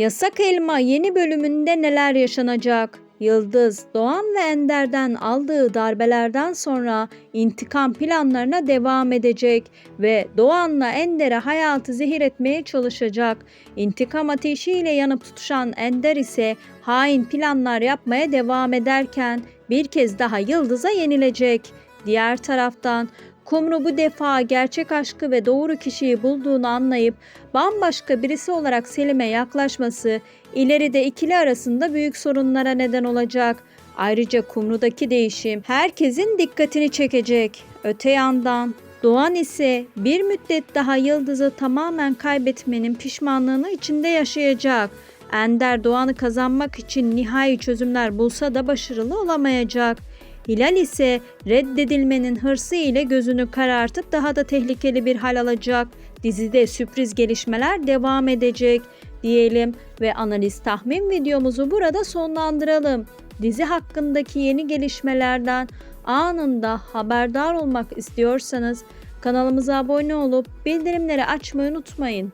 Yasak Elma yeni bölümünde neler yaşanacak? Yıldız, Doğan ve Ender'den aldığı darbelerden sonra intikam planlarına devam edecek ve Doğan'la Ender'e hayatı zehir etmeye çalışacak. İntikam ateşiyle yanıp tutuşan Ender ise hain planlar yapmaya devam ederken bir kez daha Yıldız'a yenilecek. Diğer taraftan Kumru bu defa gerçek aşkı ve doğru kişiyi bulduğunu anlayıp bambaşka birisi olarak Selim'e yaklaşması ileride ikili arasında büyük sorunlara neden olacak. Ayrıca Kumru'daki değişim herkesin dikkatini çekecek. Öte yandan Doğan ise bir müddet daha Yıldız'ı tamamen kaybetmenin pişmanlığını içinde yaşayacak. Ender Doğan'ı kazanmak için nihai çözümler bulsa da başarılı olamayacak. Hilal ise reddedilmenin hırsı ile gözünü karartıp daha da tehlikeli bir hal alacak. Dizide sürpriz gelişmeler devam edecek diyelim ve analiz tahmin videomuzu burada sonlandıralım. Dizi hakkındaki yeni gelişmelerden anında haberdar olmak istiyorsanız kanalımıza abone olup bildirimleri açmayı unutmayın.